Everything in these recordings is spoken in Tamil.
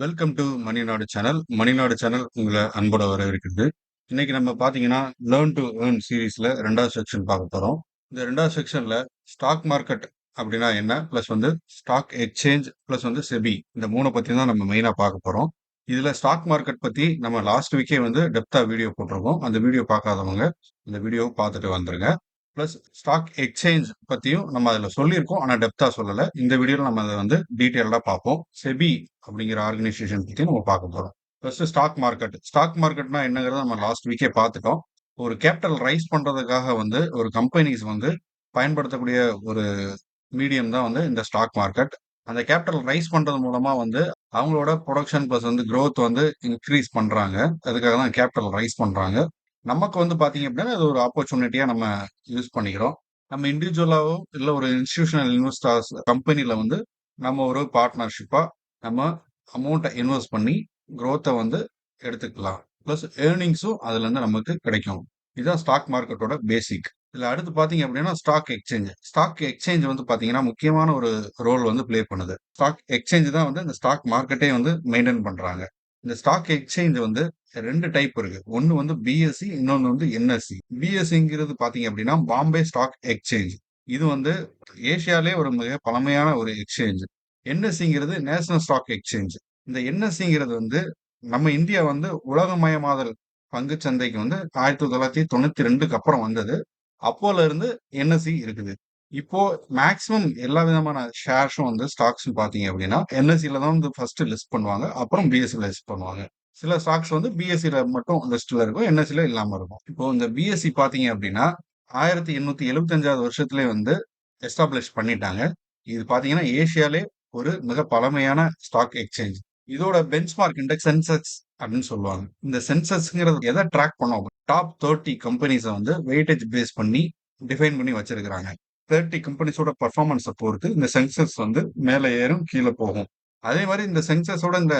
Welcome to Maninadu channel Maninadu channel உங்களை அன்போட வரவேற்கிறது. இன்னைக்கு நம்ம பார்த்தீங்கன்னா லேர்ன் டு ஏர்ன் சீரீஸ்ல ரெண்டாவது செக்ஷன் பார்க்க போறோம். இந்த ரெண்டாவது செக்ஷன்ல ஸ்டாக் மார்க்கெட் அப்படின்னா என்ன? ப்ளஸ் வந்து ஸ்டாக் எக்ஸ்சேஞ்ச் ப்ளஸ் வந்து செபி இந்த மூணை பத்தி தான் நம்ம மெயினாக பார்க்க போறோம். இதுல ஸ்டாக் மார்க்கெட் பத்தி நம்ம லாஸ்ட் வீக்கே வந்து டெப்தா வீடியோ போட்டிருக்கோம். அந்த வீடியோ பார்க்காதவங்க இந்த வீடியோ பார்த்துட்டு வந்துருங்க. ப்ளஸ் ஸ்டாக் எக்ஸ்சேஞ்ச் பத்தியும் நம்ம அதில் சொல்லியிருக்கோம். ஆனால் டெப்தா சொல்லலை. இந்த வீடியோவில் நம்ம அதை வந்து டீட்டெயில்டாக பார்ப்போம். செபி அப்படிங்கிற ஆர்கனைசேஷன் பத்தி நம்ம பார்க்க போறோம். ஃபர்ஸ்ட் ஸ்டாக் மார்க்கெட் ஸ்டாக் மார்க்கெட்னா என்னங்கிறத நம்ம லாஸ்ட் வீக்கே பார்த்துட்டோம். ஒரு கேபிட்டல் ரைஸ் பண்றதுக்காக வந்து ஒரு கம்பெனிஸ் வந்து பயன்படுத்தக்கூடிய ஒரு மீடியம் தான் வந்து இந்த ஸ்டாக் மார்க்கெட் அந்த கேபிட்டல் ரைஸ் பண்றது மூலமா வந்து அவங்களோட ப்ரொடக்ஷன் ப்ளஸ் வந்து க்ரோத் வந்து இன்க்ரீஸ் பண்றாங்க. அதுக்காக தான் கேபிட்டல் ரைஸ் பண்றாங்க. நமக்கு வந்து பாத்தீங்க அப்படின்னா அது ஒரு ஆப்பர்ச்சுனிட்டியா நம்ம யூஸ் பண்ணிக்கிறோம். நம்ம இண்டிவிஜுவலாவோ இல்லை ஒரு இன்ஸ்டிடியூஷனல் இன்வெஸ்டர்ஸ் கம்பெனில வந்து நம்ம ஒரு பார்ட்னர்ஷிப்பா நம்ம அமௌண்ட்டை இன்வெஸ்ட் பண்ணி க்ரோத்தை வந்து எடுத்துக்கலாம். ப்ளஸ் ஏர்னிங்ஸும் அதுல இருந்து நமக்கு கிடைக்கும். இதுதான் ஸ்டாக் மார்க்கெட்டோட பேசிக் இதுல அடுத்து பாத்தீங்க அப்படின்னா ஸ்டாக் எக்ஸ்சேஞ்ச் ஸ்டாக் எக்ஸ்சேஞ்ச் வந்து பாத்தீங்கன்னா முக்கியமான ஒரு ரோல் வந்து ப்ளே பண்ணுது. ஸ்டாக் எக்ஸ்சேஞ்ச் தான் வந்து இந்த ஸ்டாக் மார்க்கெட்டே வந்து மெயின்டைன் பண்றாங்க. இந்த ஸ்டாக் எக்ஸ்சேஞ்ச் வந்து ரெண்டு டைப் இருக்கு. ஒன்னு வந்து பிஎஸ்சி இன்னொன்னு வந்து என்எஸ்சி பிஎஸ்சிங்கிறது பாத்தீங்க அப்படின்னா பாம்பே ஸ்டாக் எக்ஸ்சேஞ்ச் இது வந்து ஏசியாலே ஒரு மிக பழமையான ஒரு எக்ஸ்சேஞ்ச் என்எஸ்சிங்கிறது நேஷனல் ஸ்டாக் எக்ஸ்சேஞ்ச் இந்த என்எஸ்சிங்கிறது வந்து நம்ம இந்தியா வந்து உலகமயமாதல் பங்கு சந்தைக்கு வந்து ஆயிரத்தி தொள்ளாயிரத்தி தொண்ணூத்தி ரெண்டுக்கு அப்புறம் வந்தது. அப்போல இருந்து என்எஸ்சி இருக்குது. இப்போ மேக்சிமம் எல்லா விதமான ஷேர்ஸும் வந்து ஸ்டாக்ஸ் பாத்தீங்க அப்படின்னா என்எஸ்சில தான் வந்து ஃபர்ஸ்ட் லிஸ்ட் பண்ணுவாங்க. அப்புறம் பிஎஸ்சியில் லிஸ்ட் பண்ணுவாங்க. சில ஸ்டாக்ஸ் வந்து பிஎஸ்சியில் மட்டும் லிஸ்ட்ல இருக்கும் என்எஸ்சில இல்லாம இருக்கும். இப்போ இந்த பிஎஸ்சி பாத்தீங்க அப்படின்னா ஆயிரத்தி எண்ணூத்தி எழுபத்தஞ்சாவது வருஷத்துலேயே வந்து எஸ்டாப்ளிஷ் பண்ணிட்டாங்க. இது பாத்தீங்கன்னா ஏசியாலே ஒரு மிக பழமையான ஸ்டாக் எக்ஸ்சேஞ்ச் இதோட பெஞ்ச்மார்க் இண்டெக்ஸ் சென்செக்ஸ் அப்படின்னு சொல்லுவாங்க. இந்த சென்செக்ஸ்ங்கிறது எதை ட்ராக் பண்ணோம்? டாப் தேர்ட்டி கம்பெனிஸை வந்து வெயிட்டேஜ் பேஸ் பண்ணி டிஃபைன் பண்ணி வச்சிருக்கிறாங்க. தேர்ட்டி கம்பெனிஸோட பர்ஃபார்மன்ஸை பொறுத்து இந்த சென்சஸ் வந்து மேலே ஏறும் கீழே போகும். அதே மாதிரி இந்த சென்சஸோட இந்த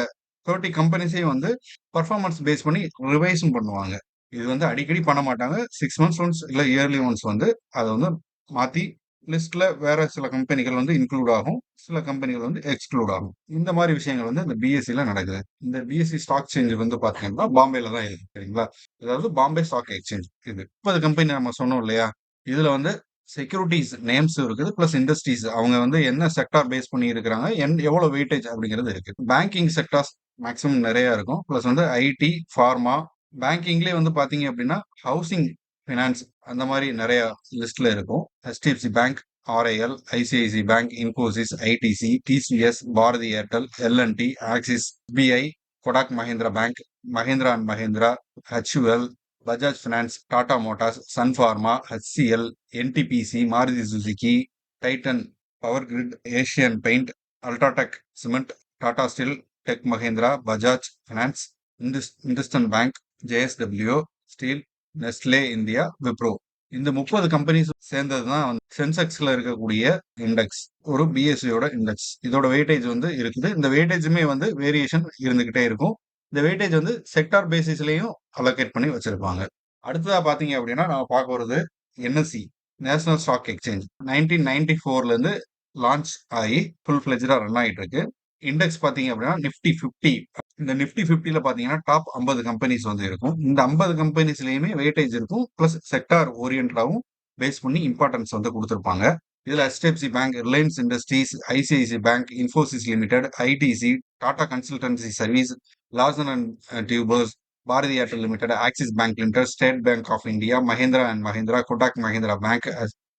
தேர்ட்டி கம்பெனிஸையும் வந்து பர்ஃபார்மன்ஸ் பேஸ் பண்ணி ரிவைஸும் பண்ணுவாங்க. இது வந்து அடிக்கடி பண்ண மாட்டாங்க. சிக்ஸ் மந்த்ஸ் ஒன்ஸ் இல்லை இயர்லி ஒன்ஸ் வந்து அதை வந்து மாற்றி லிஸ்ட்ல வேற சில கம்பெனிகள் வந்து இன்க்ளூட் ஆகும். சில கம்பெனிகள் வந்து எக்ஸ்க்ளூட் ஆகும். இந்த மாதிரி விஷயங்கள் வந்து இந்த பிஎஸ்சில நடக்குது. இந்த பிஎஸ்சி ஸ்டாக் சேஞ்ச் வந்து பாத்தீங்கன்னா பாம்பேல தான் இருக்கு. சரிங்களா? அதாவது பாம்பே ஸ்டாக் எக்ஸ்சேஞ்ச் இது. முப்பது கம்பெனி நம்ம சொன்னோம் இல்லையா? இதுல வந்து செக்யூரிட்டிஸ் நேம்ஸ் இருக்குது பிளஸ் இண்டஸ்ட்ரீஸ் அவங்க வந்து என்ன செக்டார் பேஸ் பண்ணி இருக்கிறாங்க என் எவ்வளவு வெயிட்டேஜ் அப்படிங்கிறது இருக்கு. பேங்கிங் செக்டார்ஸ் மேக்ஸிமம் நிறையா இருக்கும். ப்ளஸ் வந்து ஐடி ஃபார்மா பேங்கிங்லேயே வந்து பார்த்தீங்க அப்படின்னா ஹவுசிங் ஃபினான்ஸ் அந்த மாதிரி நிறைய லிஸ்ட்ல இருக்கும். HDFC Bank RIL ICIC Bank Infosys ITC TCS Bharti Airtel LNT Axis BI Kotak Mahindra Bank Mahindra and Mahindra HUL Bajaj Finance Tata Motors Sun Pharma HCL NTPC Maruti Suzuki Titan Power Grid Asian Paint UltraTech Cement Tata Steel Tech Mahindra Bajaj Finance Indus Hindustan Bank JSW Steel Nestle India Wipro இந்த முப்பது கம்பெனிஸ் சேர்ந்தது தான் சென்செக்ஸ்ல இருக்கக்கூடிய இண்டெக்ஸ் ஒரு பிஎஸ்சியோட இண்டெக்ஸ் இதோட வெயிட்டேஜ் வந்து இருக்குது. இந்த வெயிட்டேஜுமே வந்து வேரியேஷன் இருந்துகிட்டே இருக்கும். இந்த வெயிட்டேஜ் வந்து செக்டார் பேசிஸ்லயும் அலோகேட் பண்ணி வச்சிருப்பாங்க. அடுத்ததா பாத்தீங்க அப்படின்னா நம்ம பார்க்க வருது NSE national stock exchange nineteen ninety ஃபோர்ல இருந்து லான்ச் ஆகி ஃபுல் ஃபிளெஜா ரன் ஆகிட்டு இருக்கு. இண்டெக்ஸ் பாத்தீங்க அப்படின்னா நிஃப்டி ஃபிஃப்டி இந்த நிஃப்டி ஃபிஃப்டில பாத்தீங்கன்னா டாப் ஐம்பது கம்பெனிஸ் வந்து இருக்கும். இந்த ஐம்பது கம்பெனிஸ்லயுமே வெயிட்டேஜ் இருக்கும். ப்ளஸ் செக்டார் ஓரியன்டாகவும் பேஸ் பண்ணி இம்பார்ட்டன்ஸ் வந்து கொடுத்துருப்பாங்க. இதுல HDFC Bank Reliance Industries ICIC Bank Infosys Limited ITC Tata Consultancy Service Larsen and Toubro Bharti Airtel Limited Axis Bank Limited State Bank of India Mahindra and Mahindra Kotak Mahindra Bank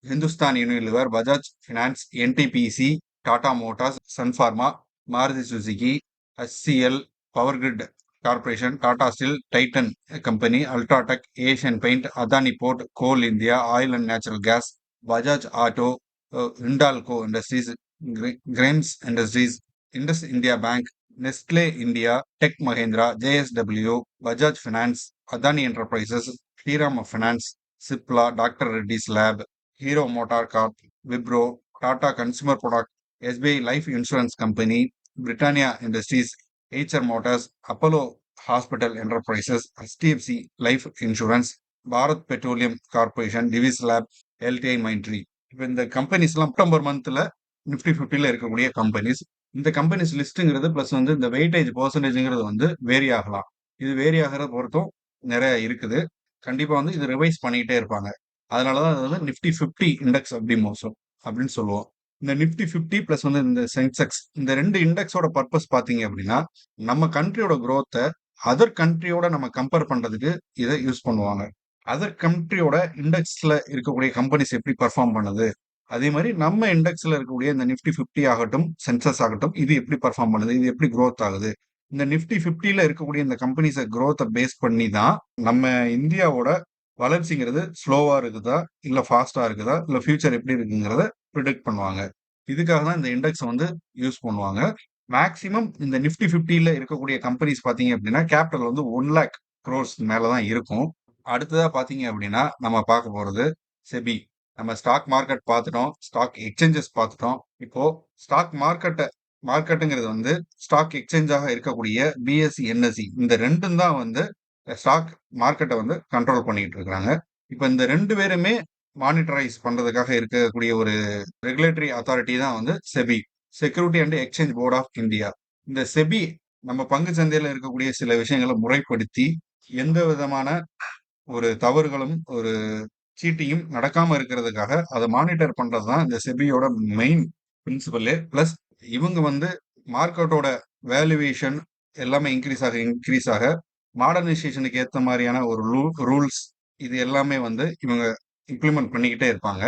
Hindustan Unilever Bajaj Finance NTPC Tata Motors Sun Pharma Maruti Suzuki HCL Power Grid Corporation Tata Steel Titan Company UltraTech Asian Paint Adani Port Coal India Oil and Natural Gas Bajaj Auto Hindalco Industries Grains Industries Indus India Bank Nestle India Tech Mahindra JSW Bajaj Finance Adani Enterprises Shriram Finance Cipla Doctor Reddy's Lab Hero Motor Corp Wipro Tata Consumer Product SBI Life Insurance Company Britannia Industries Eicher Motors Apollo Hospital Enterprises HDFC Life Insurance Bharat Petroleum Corporation Divi's Lab LTI Mindtree இப்போ இந்த கம்பெனிஸ்லாம் அக்டோபர் மந்த்தில் நிஃப்டி ஃபிஃப்டியில் இருக்கக்கூடிய கம்பெனிஸ் இந்த கம்பெனிஸ் லிஸ்ட்டுங்கிறது ப்ளஸ் வந்து இந்த வெயிட்டேஜ் பர்சன்டேஜுங்கிறது வந்து வேரி ஆகலாம். இது வேரி ஆகிறத பொறுத்தும் நிறைய இருக்குது. கண்டிப்பா வந்து இது ரிவைஸ் பண்ணிக்கிட்டே இருப்பாங்க. அதனால தான் அது வந்து நிஃப்டி ஃபிஃப்டி இண்டெக்ஸ் அப்படி மோசம் அப்படின்னு சொல்லுவோம். இந்த நிப்டி ஃபிஃப்டி பிளஸ் வந்து இந்த சென்செக்ஸ் இந்த ரெண்டு இண்டெக்ஸோட பர்பஸ் பார்த்தீங்க அப்படின்னா நம்ம கண்ட்ரியோட குரோத்தை அதர் கண்ட்ரியோட நம்ம கம்பேர் பண்றதுக்கு இதை யூஸ் பண்ணுவாங்க. அதர் கண்ட்ரியோட இண்டெக்ஸ்ல இருக்கக்கூடிய கம்பெனிஸ் எப்படி பர்ஃபார்ம் பண்ணுது? அதே மாதிரி நம்ம இண்டெக்ஸ்ல இருக்கக்கூடிய இந்த நிஃப்டி ஃபிஃப்டி ஆகட்டும் சென்சஸ் ஆகட்டும் இது எப்படி பர்ஃபார்ம் பண்ணுது? இது எப்படி க்ரோத் ஆகுது? இந்த நிஃப்டி ஃபிஃப்டியில் இருக்கக்கூடிய இந்த கம்பெனிஸை க்ரோத்தை பேஸ் பண்ணி தான் நம்ம இந்தியாவோட வளர்ச்சிங்கிறது ஸ்லோவா இருக்குதா? இல்ல ஃபாஸ்டா இருக்குதா? இல்ல ஃபியூச்சர் எப்படி இருக்குங்கிறத ப்ரிடிக்ட் பண்ணுவாங்க. இதுக்காக தான் இந்த இண்டெக்ஸ் வந்து யூஸ் பண்ணுவாங்க. மேக்ஸிமம் இந்த நிஃப்டி ஃபிஃப்டியில் இருக்கக்கூடிய கம்பெனிஸ் பார்த்தீங்க அப்படின்னா கேபிட்டல் வந்து ஒன் லேக் க்ரோர்ஸ் மேலே தான் இருக்கும். அடுத்ததாக பார்த்தீங்க அப்படின்னா நம்ம பார்க்க போகிறது செபி. நம்ம ஸ்டாக் மார்க்கெட் பார்த்துட்டோம் ஸ்டாக் எக்ஸ்சேஞ்சஸ் பார்த்துட்டோம். இப்போ ஸ்டாக் மார்க்கெட்டை மார்க்கெட்டுங்கிறது வந்து ஸ்டாக் எக்ஸ்சேஞ்சாக இருக்கக்கூடிய பிஎஸ்சி என்எஸ்சி இந்த ரெண்டும் தான் வந்து ஸ்டாக் மார்க்கெட்டை வந்து கண்ட்ரோல் பண்ணிட்டு இருக்கிறாங்க. இப்போ இந்த ரெண்டு பேருமே மானிட்டரைஸ் பண்றதுக்காக இருக்கக்கூடிய ஒரு ரெகுலேட்டரி அத்தாரிட்டி தான் வந்து SEBI security and exchange board of India இந்த செபி நம்ம பங்கு சந்தையில இருக்கக்கூடிய சில விஷயங்களை முறைப்படுத்தி எந்த விதமான ஒரு தவறுகளும் ஒரு சீட்டியும் நடக்காம இருக்கிறதுக்காக அதை மானிட்டர் பண்றது தான் இந்த செபியோட மெயின் பிரின்சிபல்லு பிளஸ் இவங்க வந்து மார்க்கெட்டோட வேல்யூவேஷன் எல்லாமே இன்க்ரீஸ் ஆக இன்க்ரீஸ் ஆக மாடர்னைசேஷனுக்கு ஏற்ற மாதிரியான ஒரு ரூல்ஸ் இது எல்லாமே வந்து இவங்க இம்ப்ளிமெண்ட் பண்ணிக்கிட்டே இருப்பாங்க.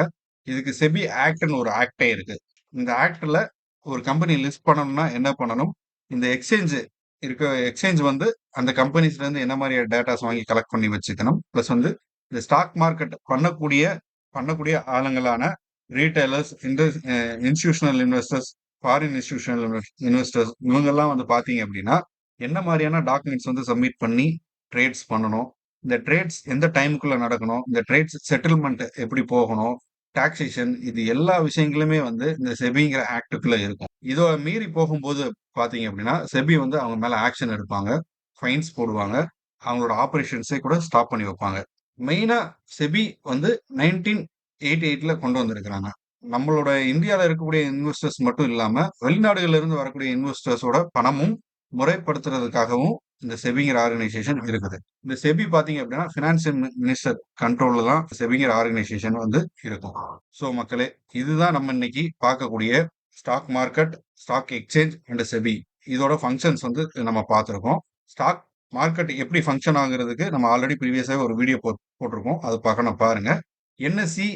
இதுக்கு செபி ஆக்ட்னு ஒரு ஆக்டே இருக்கு. இந்த ஆக்ட்ல ஒரு கம்பெனி லிஸ்ட் பண்ணணும்னா என்ன பண்ணணும்? இந்த எக்ஸ்சேஞ்சு இருக்க எக்ஸ்சேஞ்ச் வந்து அந்த கம்பெனிஸ்ல இருந்து என்ன மாதிரி டேட்டாஸ் வாங்கி கலெக்ட் பண்ணி வச்சுக்கணும்? ப்ளஸ் வந்து இந்த ஸ்டாக் மார்க்கெட் பண்ணக்கூடிய பண்ணக்கூடிய ஆளுங்களான ரீட்டைலர்ஸ் இந்த institutional investors foreign institutional investors இவங்கெல்லாம் வந்து பார்த்தீங்க அப்படின்னா என்ன மாதிரியான டாக்குமெண்ட்ஸ் வந்து சப்மிட் பண்ணி ட்ரேட்ஸ் பண்ணணும்? இந்த ட்ரேட்ஸ் எந்த டைமுக்குள்ள நடக்கணும்? இந்த ட்ரேட்ஸ் செட்டில்மெண்ட் எப்படி போகணும்? டாக்ஸேஷன் இது எல்லா விஷயங்களுமே வந்து இந்த செபிங்கிற ஆக்டுக்குள்ள இருக்கும். இதோ மீறி போகும்போது பார்த்தீங்க அப்படின்னா செபி வந்து அவங்க மேல ஆக்ஷன் எடுப்பாங்க. ஃபைன்ஸ் போடுவாங்க. அவங்களோட ஆப்ரேஷன்ஸே கூட ஸ்டாப் பண்ணி வைப்பாங்க. மெயினாக செபி வந்து நைன்டீன் எயிட்டி எயிட்டில் கொண்டு வந்திருக்கிறாங்க. நம்மளோட இந்தியாவில் இருக்கக்கூடிய இன்வெஸ்டர்ஸ் மட்டும் இல்லாமல் வெளிநாடுகளில் இருந்து வரக்கூடிய இன்வெஸ்டர்ஸோட பணமும் முறைப்படுத்துறதுக்காகவும் இந்த செபிங்கர் ஆர்கனைசேஷன் இருக்குது. இந்த செபி பாத்தீங்க அப்படின்னா பினான்சியல் மினிஸ்டர் கண்ட்ரோல்ல தான் செபிங்கர் ஆர்கனைசேஷன் வந்து இருக்கும். ஸோ மக்களே இதுதான் நம்ம இன்னைக்கு பார்க்கக்கூடிய stock market stock exchange and SEBI. இதோட ஃபங்க்ஷன்ஸ் வந்து நம்ம பார்த்துருக்கோம். ஸ்டாக் மார்க்கெட் எப்படி ஃபங்க்ஷன் ஆகுறதுக்கு நம்ம ஆல்ரெடி ப்ரீவியஸாக ஒரு வீடியோ போ போட்டிருக்கோம். அது பார்க்கணும் பாருங்க. என்எஸ்சி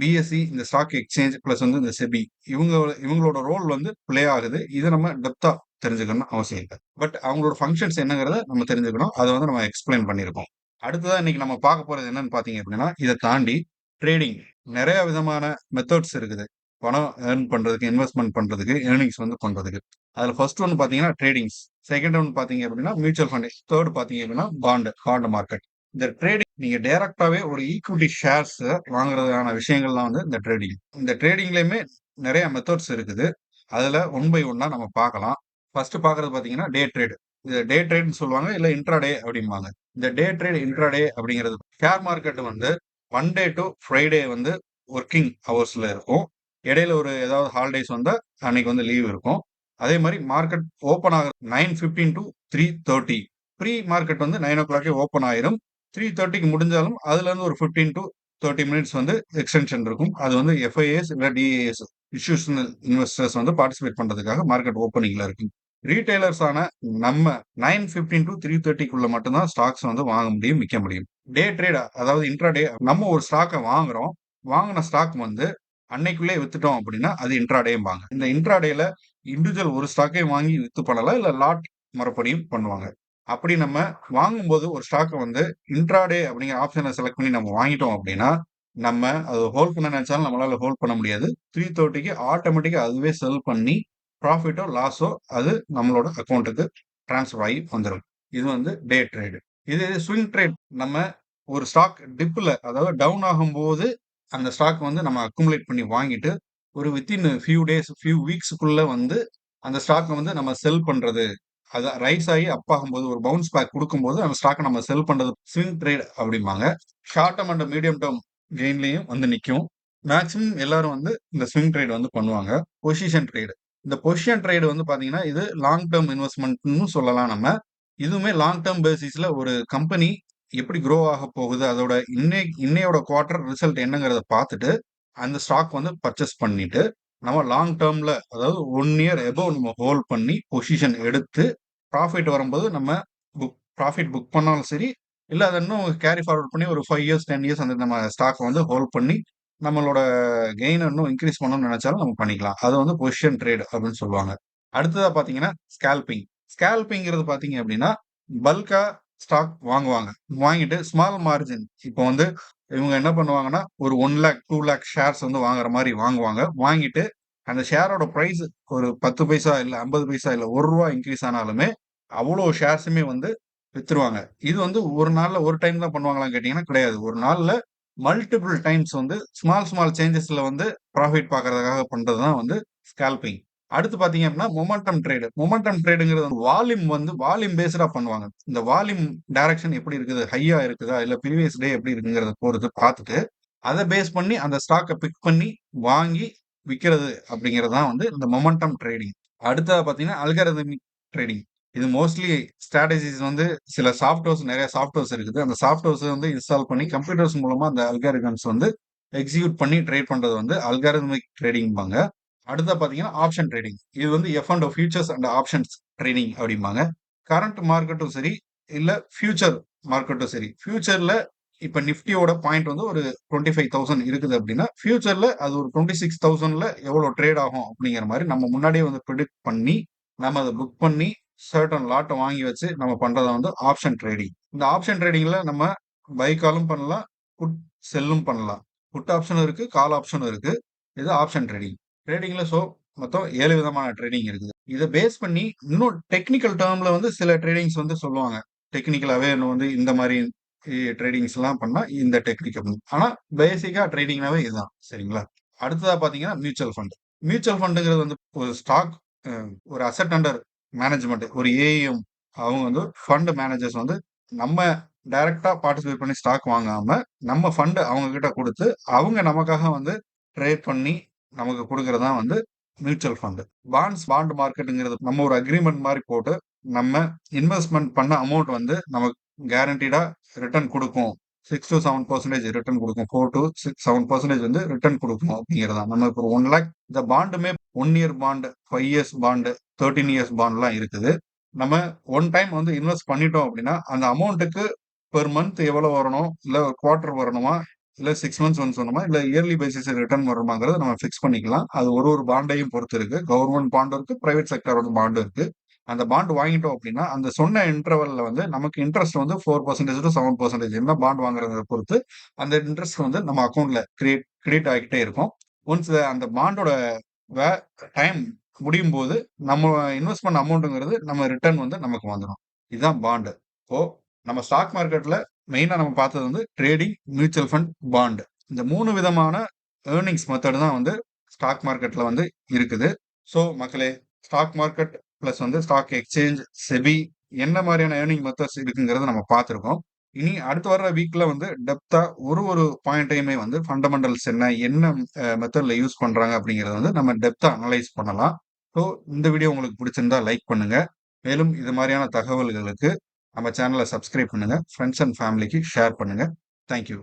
பிஎஸ்சி இந்த ஸ்டாக் எக்ஸ்சேஞ்ச் பிளஸ் வந்து இந்த செபி. இவங்க இவங்களோட ரோல் வந்து பிளே ஆகுது. இதை நம்ம டெப்தா தெரிஞ்சுக்கணும் அவசியம் இல்லை. பட் அவங்களோட ஃபங்க்ஷன்ஸ் என்னங்கிறத நம்ம தெரிஞ்சுக்கணும். அதை வந்து நம்ம எக்ஸ்பிளைன் பண்ணியிருக்கோம். அடுத்ததான் இன்னைக்கு நம்ம பார்க்க போறது என்னன்னு பாத்தீங்க அப்படின்னா இதை தாண்டி ட்ரேடிங் நிறைய விதமான மெத்தட்ஸ் இருக்குது. பணம் ஏர்ன் பண்றதுக்கு இன்வெஸ்ட்மெண்ட் பண்றதுக்கு ஏர்னிங்ஸ் வந்து பண்றதுக்கு. அதுல ஃபர்ஸ்ட் ஒன் பாத்தீங்கன்னா ட்ரேடிங்ஸ் செகண்ட் ஒன் பாத்தீங்க அப்படின்னா மியூச்சுவல் ஃபண்ட் தேர்ட் பாத்தீங்க அப்படின்னா பாண்டு பாண்டு மார்க்கெட் இந்த ட்ரேடிங் நீங்க டைரக்டாவே ஒரு ஈக்விட்டி ஷேர்ஸ் வாங்குறதுக்கான விஷயங்கள்லாம் வந்து இந்த ட்ரேடிங் இந்த ட்ரேடிங்லயுமே நிறைய மெத்தட்ஸ் இருக்குது. அதுல ஒன் பை ஒன்னா நம்ம பார்க்கலாம். ஃபர்ஸ்ட் பாக்குறது பாத்தீங்கன்னா டே ட்ரேடு இது டே ட்ரேட்னு சொல்லுவாங்க இல்ல இன்ட்ராடே அப்படிம்பாங்க. இந்த டே ட்ரேட் இன்ட்ராடே அப்படிங்கிறது ஷேர் மார்க்கெட் வந்து மண்டே டு ஃப்ரைடே வந்து ஒர்க்கிங் ஹவர்ஸ்ல இருக்கும். இடையில ஒரு ஏதாவது ஹாலிடேஸ் வந்தா அன்னைக்கு வந்து லீவ் இருக்கும். அதே மாதிரி மார்க்கெட் ஓப்பன் ஆகுது nine fifteen to three thirty pre market வந்து நைன் ஓ கிளாக்கே ஓப்பன் ஆயிரும். த்ரீ தேர்ட்டிக்கு முடிஞ்சாலும் அதுல இருந்து ஒரு ஃபிஃப்டீன் டு தேர்ட்டி மினிட்ஸ் வந்து எக்ஸ்டென்ஷன் இருக்கும். அது வந்து எஃப்ஐஏஎஸ் இல்லை டிஏஎஸ் இன்ஸ்டியூஷனல் இன்வெஸ்டர்ஸ் வந்து பார்ட்டிசிபேட் பண்றதுக்காக மார்க்கெட் ஓப்பனிங்ல இருக்கு ரீட்டைலர்ஸான ஆன நம்ம நைன் பிப்டீன் டு த்ரீ தேர்ட்டிக்குள்ள மட்டும்தான் ஸ்டாக்ஸ் வந்து வாங்க முடியும் விற்க முடியும். டே ட்ரேட் அதாவது இன்ட்ராடே நம்ம ஒரு ஸ்டாக்கை வாங்குறோம். வாங்கின ஸ்டாக் வந்து அன்னைக்குள்ளே வித்துட்டோம் அப்படின்னா அது இன்ட்ராடேம்பாங்க இந்த இன்ட்ராடேல இண்டிவிஜுவல் ஒரு ஸ்டாக்கையும் வாங்கி வித்து பண்ணலாம் இல்ல லாட் மறுபடியும் பண்ணுவாங்க. அப்படி நம்ம வாங்கும்போது ஒரு ஸ்டாக்கை வந்து இன்ட்ராடே அப்படிங்கிற ஆப்ஷனை செலக்ட் பண்ணி நம்ம வாங்கிட்டோம் அப்படின்னா நம்ம அது ஹோல்ட் பண்ண நினைச்சாலும் நம்மளால ஹோல்ட் பண்ண முடியாது. த்ரீ தேர்ட்டிக்கு ஆட்டோமேட்டிக்கா அதுவே செல் பண்ணி ப்ராஃபிட்டோ லாஸோ அது நம்மளோட அக்கௌண்ட்டுக்கு டிரான்ஸ்ஃபர் ஆகி வந்துடும் இது வந்து டே ட்ரேடு இது ஸ்விங் ட்ரேட் நம்ம ஒரு ஸ்டாக் டிப்பில் அதாவது டவுன் ஆகும்போது அந்த ஸ்டாக் வந்து நம்ம அக்குமுலேட் பண்ணி வாங்கிட்டு ஒரு வித்தின் ஃபியூ டேஸ் ஃபியூ வீக்ஸுக்குள்ளே வந்து அந்த ஸ்டாக்கை வந்து நம்ம செல் பண்ணுறது அது ரைஸ் ஆகி அப் ஆகும்போது ஒரு பவுன்ஸ் பேக் கொடுக்கும்போது அந்த ஸ்டாக்கை நம்ம செல் பண்ணுறது ஸ்விங் ட்ரேட் அப்படிம்பாங்க. Short term and medium term கெயின்லேயும் வந்து நிற்கும் மேக்ஸிமம் எல்லாரும் வந்து இந்த ஸ்விங் ட்ரேட் வந்து பண்ணுவாங்க. பொசிஷன் ட்ரேடு இந்த பொசிஷன் ட்ரேடு வந்து பாத்தீங்கன்னா இது லாங் டேர்ம் இன்வெஸ்ட்மெண்ட்னு சொல்லலாம் நம்ம. இதுவுமே லாங் டேர்ம் பேசிஸ்ல ஒரு கம்பெனி எப்படி க்ரோ ஆக போகுது அதோட இன்னை இன்னையோட குவார்டர் ரிசல்ட் என்னங்கிறத பார்த்துட்டு அந்த ஸ்டாக் வந்து பர்ச்சேஸ் பண்ணிட்டு நம்ம லாங் டேர்ம்ல அதாவது ஒன் இயர் எபோவ் நம்ம ஹோல்ட் பண்ணி பொசிஷன் எடுத்து ப்ராஃபிட் வரும்போது நம்ம புக் ப்ராஃபிட் புக் பண்ணாலும் சரி இல்லை அதை இன்னும் கேரி ஃபார்வர்ட் பண்ணி ஒரு ஃபைவ் இயர்ஸ் டென் இயர்ஸ் அந்த நம்ம ஸ்டாக் வந்து ஹோல்ட் பண்ணி நம்மளோட கெயின் இன்னும் இன்க்ரீஸ் பண்ணணும்னு நினைச்சாலும் நம்ம பண்ணிக்கலாம். அது வந்து பொசிஷன் ட்ரேட் அப்படின்னு சொல்லுவாங்க. அடுத்ததா பாத்தீங்கன்னா ஸ்கேல்பிங் ஸ்கேல்பிங்கிறது பாத்தீங்க அப்படின்னா பல்கா ஸ்டாக் வாங்குவாங்க. வாங்கிட்டு ஸ்மால் மார்ஜின் இப்போ வந்து இவங்க என்ன பண்ணுவாங்கன்னா ஒரு one lakh two lakh shares வந்து வாங்குற மாதிரி வாங்குவாங்க. வாங்கிட்டு அந்த ஷேரோட ப்ரைஸ் ஒரு பத்து பைசா இல்லை ஐம்பது பைசா இல்லை ஒரு ரூபா இன்க்ரீஸ் ஆனாலுமே அவ்வளோ ஷேர்ஸுமே வந்து வித்துருவாங்க. இது வந்து ஒரு நாளில் ஒரு டைம் தான் பண்ணுவாங்களான்னு கேட்டிங்கன்னா கிடையாது. ஒரு நாளில் மல்டிபிள் டைம்ஸ் வந்து ஸ்மால் ஸ்மால் சேஞ்சஸ்ல வந்து ப்ராஃபிட் பார்க்கறதுக்காக பண்றது தான் வந்து ஸ்கால்பிங் அடுத்து பாத்தீங்க அப்படின்னா மொமெண்டம் ட்ரேடு மொமெண்டம் ட்ரேடுங்கிறது வால்யூம் வந்து வால்யூம் பேஸ்டா பண்ணுவாங்க. இந்த வால்யூம் டைரக்ஷன் எப்படி இருக்குது? ஹையா இருக்குதா? இல்ல ப்ரீவியஸ் டே எப்படி இருக்குங்கிறத பொறுத்து பார்த்துட்டு அதை பேஸ் பண்ணி அந்த ஸ்டாக்கை பிக் பண்ணி வாங்கி விற்கிறது அப்படிங்கிறது தான் வந்து இந்த மொமெண்டம் ட்ரேடிங் அடுத்தது பார்த்தீங்கன்னா அல்கரதமிக் ட்ரேடிங் இது மோஸ்ட்லி ஸ்ட்ராட்டஜிஸ் வந்து சில சாஃப்ட்வேர்ஸ் நிறைய சாஃப்ட்வேர்ஸ் இருக்குது. அந்த சாஃப்ட்வேர்ஸ் வந்து இன்ஸ்டால் பண்ணி கம்ப்யூட்டர்ஸ் மூலமா அந்த அல்காரிதம்ஸ் வந்து எக்ஸிக்யூட் பண்ணி ட்ரேட் பண்றது வந்து அல்காரிதமிக் ட்ரேடிங்பாங்க அடுத்த பாத்தீங்கன்னா ஆப்ஷன் ட்ரேடிங் இது வந்து F and futures and options trading அப்படிம்பாங்க. கரண்ட் மார்க்கெட்டும் சரி இல்ல ஃபியூச்சர் மார்க்கெட்டும் சரி. ஃபியூச்சர்ல இப்ப நிஃப்டியோட பாயிண்ட் வந்து ஒரு டுவெண்ட்டி ஃபைவ் தௌசண்ட் இருக்குது அப்படின்னா ஃபியூச்சர்ல அது ஒரு டுவெண்ட்டி சிக்ஸ் தௌசண்ட்ல எவ்வளவு ட்ரேட் ஆகும் அப்படிங்கிற மாதிரி நம்ம முன்னாடியே வந்து ப்ரிடிக்ட் பண்ணி நம்ம அதை புக் பண்ணி சர்டன் லாட்டை வாங்கி வச்சு நம்ம பண்றதா வந்து ஆப்ஷன் ட்ரேடிங் இந்த ஆப்ஷன் ட்ரேடிங்ல நம்ம பை காலும் பண்ணலாம் புட் செல்லும் பண்ணலாம். புட் ஆப்ஷனும் இருக்கு கால் ஆப்ஷனும் இருக்கு. இது ஆப்ஷன் ட்ரேடிங் ட்ரேடிங்ல ஸோ மொத்தம் ஏழு விதமான ட்ரேடிங் இருக்குது. இதை பேஸ் பண்ணி இன்னும் டெக்னிக்கல் டேர்ம்ல வந்து சில ட்ரேடிங்ஸ் வந்து சொல்லுவாங்க. டெக்னிக்கலாவே வந்து இந்த மாதிரி ட்ரேடிங்ஸ் எல்லாம் பண்ணா இந்த டெக்னிக் அப்படின்னு. ஆனா பேசிக்கா ட்ரேடிங்னாவே இதுதான். சரிங்களா? அடுத்ததா பாத்தீங்கன்னா மியூச்சுவல் ஃபண்ட் மியூச்சுவல் ஃபண்டுங்கிறது வந்து ஒரு ஸ்டாக் ஒரு அசட் அண்டர் மேனேஜ்மெண்ட் ஒரு ஏஎம் அவங்க வந்து ஃபண்ட் மேனேஜர்ஸ் வந்து நம்ம டைரக்டா பார்ட்டிசிபேட் பண்ணி ஸ்டாக் வாங்காம நம்ம ஃபண்ட் அவங்க கிட்ட கொடுத்து அவங்க நமக்காக வந்து ட்ரேட் பண்ணி நமக்கு கொடுக்கறதா வந்து மியூச்சுவல் ஃபண்டு பாண்ட்ஸ் பாண்ட் மார்க்கெட்டுங்கிறது நம்ம ஒரு அக்ரிமெண்ட் மாதிரி போட்டு நம்ம இன்வெஸ்ட்மெண்ட் பண்ண அமௌண்ட் வந்து நமக்கு கேரண்டீடா ரிட்டர்ன் கொடுக்கும். Six to seven percentage return கொடுக்கும். Four to six seven percentage வந்து ரிட்டர்ன் கொடுக்கும் அப்படிங்கிறதா. நம்ம இப்போ ஒன் லேக் இந்த பாண்டுமே one year bond five years bond thirteen years பாண்ட்லாம் இருக்குது. நம்ம ஒன் டைம் வந்து இன்வெஸ்ட் பண்ணிட்டோம் அப்படின்னா அந்த அமௌண்ட்டுக்கு பெர் மந்த் எவ்வளவு வரணும்? இல்ல குவார்டர் வரணுமா? இல்ல சிக்ஸ் மந்த்ஸ் ஒன்ஸ் வரணுமா இல்ல இயர்லி பேசிஸ் ரிட்டர்ன் வரணுமாங்கிறத நம்ம ஃபிக்ஸ் பண்ணிக்கலாம். அது ஒரு ஒரு பாண்டையும் பொறுத்து இருக்கு. கவர்மெண்ட் பாண்டு இருக்கு பிரைவேட் செக்டரோட பாண்டு இருக்கு. அந்த பாண்ட் வாங்கிட்டோம் அப்படின்னா அந்த சொன்ன இன்டர்வல்ல வந்து நமக்கு இன்ட்ரெஸ்ட் வந்து four percentage to seven percentage என்ன பாண்ட் வாங்குறத பொறுத்து அந்த இன்ட்ரெஸ்ட் வந்து நம்ம அக்கௌண்ட்ல கிரியேட் கிரியேட் ஆகிக்கிட்டே இருக்கும். ஒன்ஸ் அந்த பாண்டோட டைம் முடியும் போது நம்ம இன்வெஸ்ட் பண்ண அமௌண்ட்டுங்கிறது நம்ம ரிட்டர்ன் வந்து நமக்கு வந்துடும் இதுதான் பாண்டு இப்போ நம்ம ஸ்டாக் மார்க்கெட்ல மெயினா நம்ம பார்த்தது வந்து ட்ரேடிங் மியூச்சுவல் ஃபண்ட் பாண்டு இந்த மூணு விதமான ஏர்னிங்ஸ் மெத்தடு தான் வந்து ஸ்டாக் மார்க்கெட்ல வந்து இருக்குது. ஸோ மக்களே ஸ்டாக் மார்க்கெட் பிளஸ் வந்து ஸ்டாக் எக்ஸ்சேஞ்ச் செபி என்ன மாதிரியான ஏர்னிங் மெத்தட்ஸ் இருக்குங்கிறத நம்ம பார்த்துருக்கோம். இனி அடுத்து வர்ற வீக்ல வந்து டெப்தா ஒரு ஒரு பாயிண்டையுமே வந்து ஃபண்டமெண்டல்ஸ் என்ன என்ன மெத்தட்ல யூஸ் பண்றாங்க அப்படிங்கறத வந்து நம்ம டெப்தா அனலைஸ் பண்ணலாம். ஸோ இந்த வீடியோ உங்களுக்கு பிடிச்சிருந்தா லைக் பண்ணுங்க. மேலும் இது மாதிரியான தகவல்களுக்கு நம்ம சேனலை சப்ஸ்கிரைப் பண்ணுங்க. ஃப்ரெண்ட்ஸ் அண்ட் ஃபேமிலிக்கு ஷேர் பண்ணுங்க. Thank you